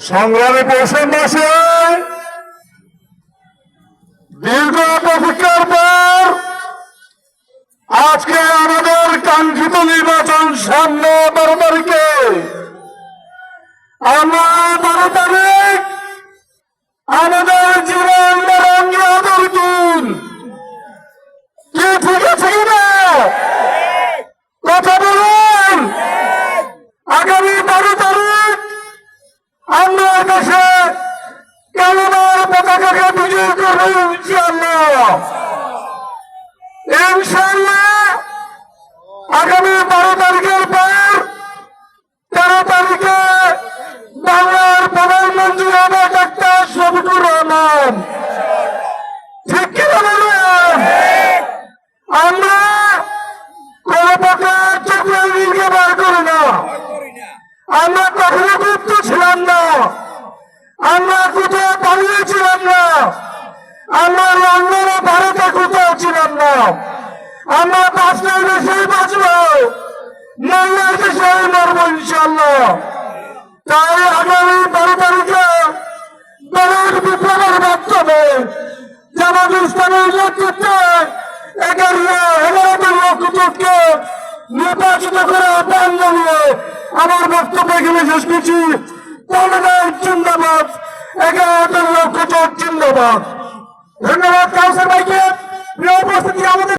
সংগ্রামী পৌষণ মাসে দীর্ঘ আগামী বারো তারিখের পর তেরো তারিখে বাংলার প্রধানমন্ত্রী হবে ডাক্তার শফিকুর রহমান। ঠিক কিনা বলুন? আমরা কোন প্রকার চক্রান্তিকে বার করি না। আমরা কখনো গুপ্ত ছিলাম না। আমরা কোথাও পালিয়েছিলাম না। আমরা লন্ডনে ভারতে কোথাও ছিলাম না। আমরা বাঁচলেও দেশেই বাঁচব। মরলেও দেশেই মরবো ইনশাল্লাহ তাই আগামী বারো তারিখে দলের বিপ্লবের মাধ্যমে জামাত ইসলামের নেতৃত্বে এগারো এগারোটি লোককে নির্বাচিত করে আহ্বান জানিয়ে আমার বক্তব্য এখানে শেষ করছি। জিন্দাবাদ। এগারোটি লক্ষ জিন্দাবাদ। ধন্যবাদ কাউসার ভাইকে। প্রিয় উপস্থিতি আমাদের